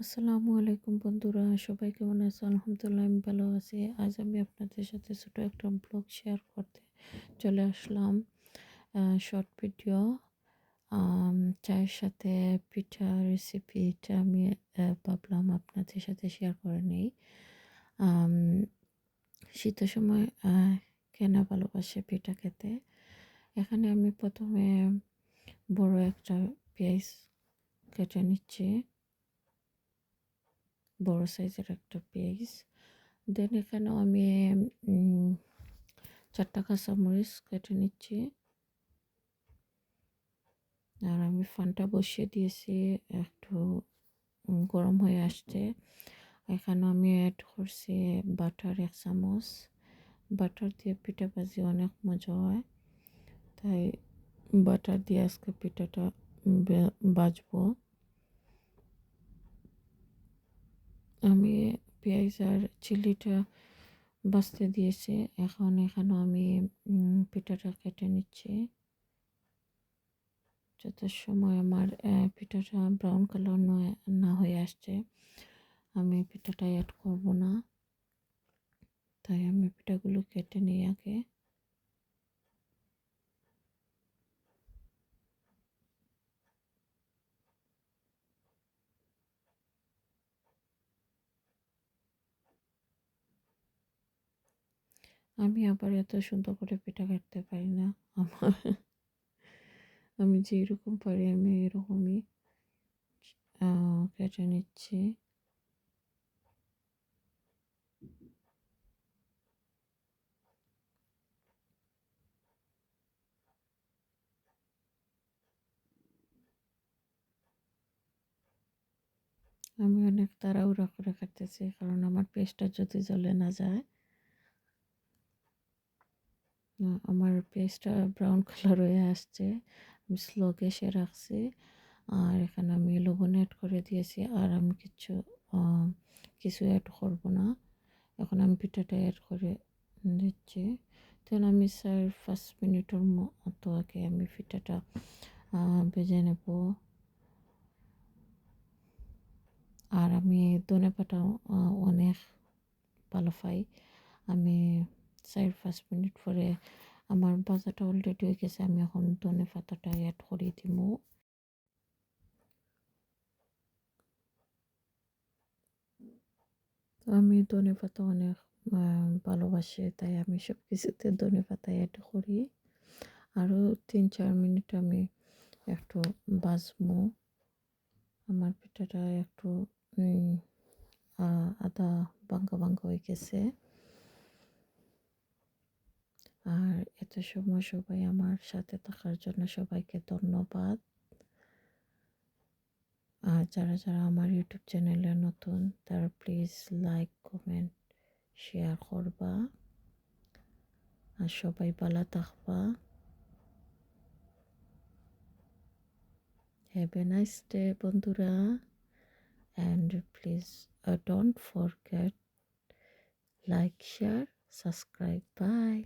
আসসালামু আলাইকুম বন্ধুরা, সবাই কেমন আছো? আলহামদুলিল্লাহ আমি ভালো আছি। আজ আমি আপনাদের সাথে ছোটো একটা ব্লগ শেয়ার করতে চলে আসলাম। শর্ট ভিডিও চায়ের সাথে পিঠা রেসিপিটা আমি ভাবলাম আপনাদের সাথে শেয়ার করে নিই। শীতের সময় কেনা ভালোবাসে পিঠা খেতে? এখানে আমি প্রথমে বড় একটা পেঁয়াজ কেটে নিচ্ছি। বড় সাইজের একটা পেঁয়াজ। দেন এখানেও আমি চারটা কাঁচামরিচ কেটে নিচ্ছি। আর আমি ফানটা বসিয়ে দিয়েছি, একটু গরম হয়ে আসছে। এখানে আমি অ্যাড করছি বাটার এক চামচ। বাটার দিয়ে পিঠা ভাজি অনেক মজা হয়। তাই বাটার দিয়ে আজকে পিঠাটা বাজবো। আমি পেঁয়াজ আর চিলিটা বাঁচতে দিয়েছে। এখন এখানে আমি পিঠাটা কেটে নিচ্ছি। যত সময় আমার পিঠাটা ব্রাউন কালার না হয়ে আসছে। আমি পিঠাটা অ্যাড করব না। তাই আমি পিঠাগুলো কেটে নিই আগে। আমি আবার এত সুন্দর করে পিঠা কাটতে পারি না, আমার। আমি যেরকম পারি, আমি এরকমই কেটে নিচ্ছি। আমি অনেক তাড়াহুড়া করে কাটতেছি, কারণ আমার পেস্টটা যদি জ্বলে না যায় আমার পেস্টটা ব্রাউন কালার হয়ে আসছে। আমি স্লো গ্যাসে রাখছি। আর এখানে আমি লবণ অ্যাড করে দিয়েছি। আর আমি কিছু কিছু অ্যাড করব না। এখন আমি পিঠাটা অ্যাড করে দিচ্ছি তখন আমি স্যার পাঁচ মিনিটের মতো আগে আমি পিঠাটা ভেজে নেব। আর আমি ধনে পাতা অনেক ভালো পাই। আমি চার, পাঁচ মিনিট পরে আমার বাজারটা অলরেডি হয়ে গেছে, আমি এখন ধনে পাতাটা অ্যাড করে দিব। আমি ধনে পাতা অনেক ভালোবাসি, তাই আমি সব কিছুতে ধনে পাতা অ্যাড করি। আরও তিন, চার মিনিট আমি একটু বাজবো আমার পিঠাটা একটু আদা বাঙ্কা বাঙ্কা হয়ে গেছে। আর এত সময় সবাই আমার সাথে থাকার জন্য সবাইকে ধন্যবাদ। আর যারা যারা আমার ইউটিউব চ্যানেলে নতুন, তারা প্লিজ লাইক কমেন্ট শেয়ার করবা। আর সবাই ভালো থাকবা। হ্যাভ এ নাইস ডে বন্ধুরা। And please don't forget like share subscribe bye